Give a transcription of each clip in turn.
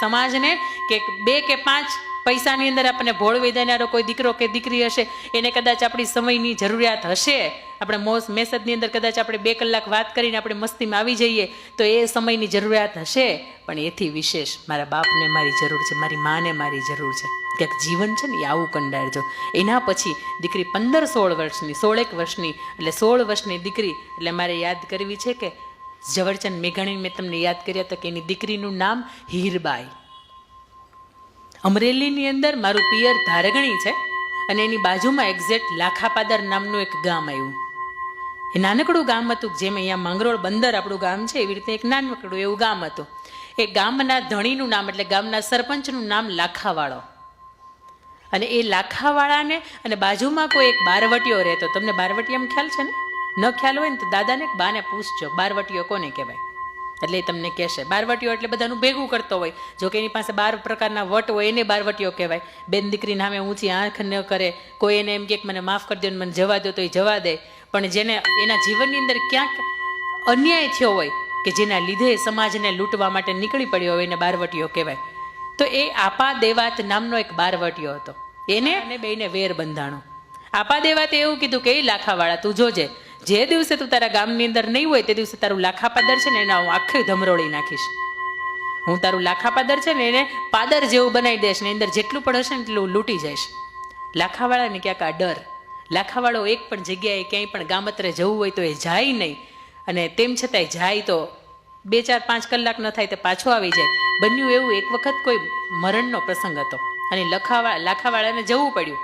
સમાજને કે બે કે પાંચ પૈસાની અંદર આપણને ભોળવી દેનારો કોઈ દીકરો કે દીકરી હશે, એને કદાચ આપણી સમયની જરૂરિયાત હશે. આપણે મોસ મેસેજની અંદર કદાચ આપણે બે કલાક વાત કરીને આપણે મસ્તીમાં આવી જઈએ, તો એ સમયની જરૂરિયાત હશે. પણ એથી વિશેષ મારા બાપને મારી જરૂર છે, મારી માને મારી જરૂર છે. ક્યાંક જીવન છે ને એ આવું કંડારજો. એના પછી દીકરી પંદર સોળ વર્ષની, સોળેક વર્ષની, એટલે સોળ વર્ષની દીકરી, એટલે મારે યાદ કરવી છે કે ઝવરચંદ મેઘાણી મેં તમને યાદ કર્યા હતા કે એની દીકરીનું નામ હીરબાઈ. અમરેલીની અંદર મારું પિયર ધારગણી છે અને એની બાજુમાં એક્ઝેક્ટ લાખાપાદર નામનું એક ગામ આવ્યું. એ નાનકડું ગામ હતું જેમ અહીંયા માંગરોળ બંદર આપણું ગામ છે, એવી રીતે એક નાનકડું એવું ગામ હતું. એ ગામના ધણીનું નામ એટલે ગામના સરપંચનું નામ લાખાવાળો. અને એ લાખાવાળાને અને બાજુમાં કોઈ એક બારવટીયો રહેતો. તમને બારવટી એમ ખ્યાલ છે ને? ન ખ્યાલ હોય ને તો દાદાને બાને પૂછજો, બારવટીઓ કોને કહેવાય? એટલે એ તમને કહેશે, બારવટીઓ એટલે બધાનું ભેગું કરતો હોય. જો કે એની પાસે બાર પ્રકારના વટ હોય, એને બારવટીઓ કહેવાય. બેન દીકરી નામે ઊંચી આંખ ન કરે, કોઈ એને એમ કે મને માફ કરી દો મને જવા દો તો એ જવા દે. પણ જેને એના જીવનની અંદર ક્યાંક અન્યાય થયો હોય, કે જેના લીધે સમાજને લૂંટવા માટે નીકળી પડ્યો હોય, એને બારવટીઓ કહેવાય. તો એ આપા દેવાત નામનો એક બારવટીયો હતો. એને અને બેને વેર બંધાણો આપા દેવાતે એવું કીધું કે, એ લાખાવાળા, તું જોજે. જે દિવસે તું તારા ગામની અંદર નહીં હોય તે દિવસે તારું લાખા પાદર છે ને એના હું આખી ધમરોળી નાખીશ. હું તારું લાખા પાદર છે ને એને પાદર જેવું બનાવી દઈશ ને અંદર જેટલું પણ હશે ને એટલું લૂંટી જઈશ. લાખાવાળાને ક્યાંક આ ડર. લાખાવાળો એક પણ જગ્યાએ ક્યાંય પણ ગામત્રે જવું હોય તો એ જાય નહીં. અને તેમ છતાંય જાય તો બે ચાર પાંચ કલાક ન થાય તો પાછો આવી જાય. બન્યું એવું એક વખત કોઈ મરણનો પ્રસંગ હતો. અને લખાવા, લાખાવાળાને જવું પડ્યું.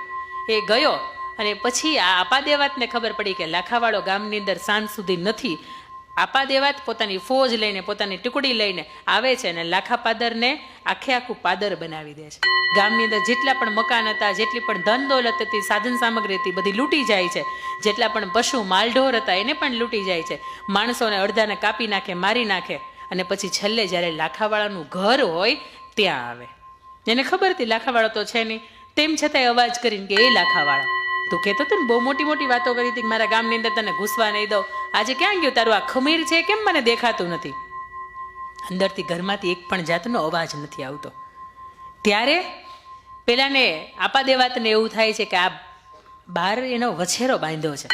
એ ગયો. અને પછી આ આપા દેવાતને ખબર પડી કે લાખાવાળો ગામની અંદર સાંજ સુધી નથી. આપા દેવાત પોતાની ફોજ લઈને, પોતાની ટુકડી લઈને આવે છે અને લાખા પાદરને આખે આખું પાદર બનાવી દે છે. ગામની અંદર જેટલા પણ મકાન હતા, જેટલી પણ ધન દોલત હતી, સાધન સામગ્રી હતી, બધી લૂંટી જાય છે. જેટલા પણ પશુ માલઢોર હતા, એને પણ લૂંટી જાય છે. માણસોને અડધાને કાપી નાખે, મારી નાખે અને પછી છેલ્લે જ્યારે લાખાવાળાનું ઘર હોય, ત્યાં આવે. એને ખબર હતી લાખાવાળો તો છે નહીં. તેમ છતાંય અવાજ કરીને કે, એ લાખાવાળા તું કહેતો હતો ને, બહુ મોટી મોટી વાતો કરી હતી મારા ગામની અંદર તને ઘૂસવા નહીં દઉં. આજે ક્યાં ગયું? તારું આ ખમીર છે? કેમ મને દેખાતું નથી? અંદરથી ઘરમાંથી એક પણ જાતનો અવાજ નથી આવતો. ત્યારે પેલાને આપા દેવાતને એવું થાય છે કે આ બહાર એનો વછેરો બાંધ્યો છે.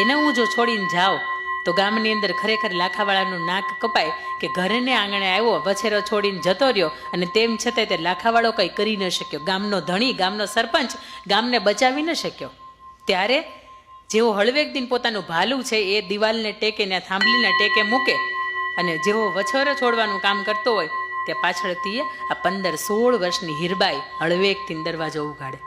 એને હું જો છોડીને જાઉં, તો ગામની અંદર ખરેખર લાખાવાળાનું નાક કપાય કે ઘરને આંગણે આવ્યો, વછેરો છોડીને જતો રહ્યો અને તેમ છતાંય તે લાખાવાળો કંઈ કરી ન શક્યો. ગામનો ધણી, ગામનો સરપંચ ગામને બચાવી ન શક્યો. ત્યારે જેવો હળવેક દિન પોતાનું ભાલું છે, એ દિવાલને ટેકે ને થાંભલીને ટેકે મૂકે અને જેવો વછરો છોડવાનું કામ કરતો હોય, તે પાછળથી આ પંદર સોળ વર્ષની હીરબાઈ હળવેકથી દરવાજો ઉગાડે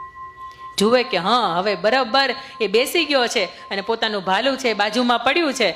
જુએ કે હા, હવે બરાબર એ બેસી ગયો છે અને પોતાનું ભાલું છે બાજુમાં પડ્યું છે.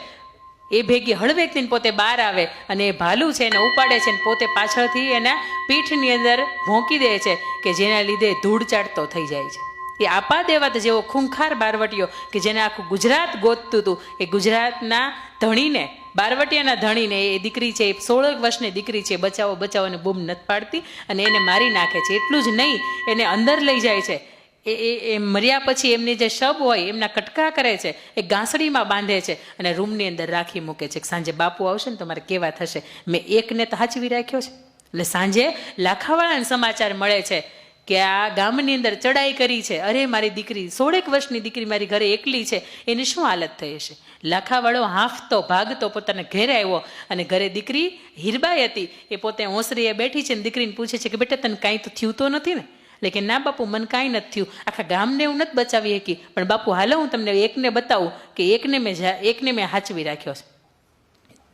એ ભેગી હળવેકથી પોતે બહાર આવે અને એ ભાલું છે એને ઉપાડે છે અને પોતે પાછળથી એના પીઠની અંદર ભોંકી દે છે કે જેના લીધે ધૂળ ચાટતો થઈ જાય છે. એ આપા દેવાત જેવો ખૂંખાર બારવટીયો કે જેને આખું ગુજરાત ગોતતું હતું, એ ગુજરાતના ધણીને, બારવટિયાના ધણીને, એ દીકરી છે, એ સોળક વર્ષની દીકરી છે, બચાવો બચાવો અને બૂમ નથી પાડતી અને એને મારી નાખે છે. એટલું જ નહીં, એને અંદર લઈ જાય છે. એ એ એ મર્યા પછી એમની જે શબ હોય, એમના કટકા કરે છે, એ ગાંસડીમાં બાંધે છે અને રૂમની અંદર રાખી મૂકે છે. સાંજે બાપુ આવશે ને તમારે કેવા થશે? મેં એકને તો હાચવી રાખ્યો છે. એટલે સાંજે લાખાવાળાને સમાચાર મળે છે. કે આ ગામની અંદર ચડાઈ કરી છે. અરે, મારી દીકરી, સોળેક વર્ષની દીકરી મારી ઘરે એકલી છે. એની શું હાલત થઈ હશે? લાખાવાળો હાંફતો, ભાગતો પોતાના ઘેરે આવ્યો અને ઘરે દીકરી હીરબાઈ હતી. એ પોતે ઓસરીએ બેઠી છે ને દીકરીને પૂછે છે કે, બેટા, તને કાંઈ તો થયું તો નથી ને? એટલે ના બાપુ, મને કાંઈ નથી થયું. આખા ગામને હું નથી બચાવી શકી. પણ બાપુ, હાલો હું તમને એકને બતાવું કે એકને મેં એકને મેં હાચવી રાખ્યો છે.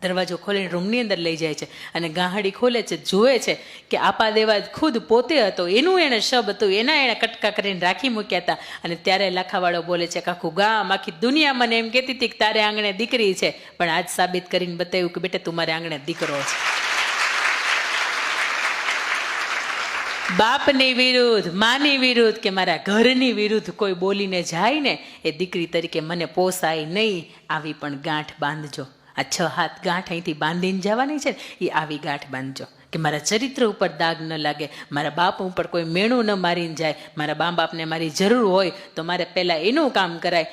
દરવાજો ખોલીને રૂમની અંદર લઈ જાય છે અને ગાહડી ખોલે છે, જુએ છે કે આપા દેવા ખુદ પોતે હતો, એનું એણે શબ હતું, એના એણે કટકા કરીને રાખી મૂક્યા હતા. અને ત્યારે લાખાવાળો બોલે છે કે આખું ગામ, આખી દુનિયા મને એમ કહેતી હતી કે તારે આંગણે દીકરી છે. પણ આજ સાબિત કરીને બતાવ્યું કે બેટા તું મારે આંગણે દીકરો છે. બાપની વિરુદ્ધ, માની વિરુદ્ધ કે મારા ઘરની વિરુદ્ધ કોઈ બોલીને જાય ને, એ દીકરી તરીકે મને પોસાય નહીં, આવી પણ ગાંઠ બાંધજો. આ છ હાથ ગાંઠ અહીંથી બાંધીને જવાની છે એ આવી ગાંઠ બાંધજો. કે મારા ચરિત્ર ઉપર દાગ ન લાગે, મારા બાપ ઉપર કોઈ મેણું ન મારીને જાય, મારા બા બાપને મારી જરૂર હોય તો મારે પહેલાં એનું કામ કરાય.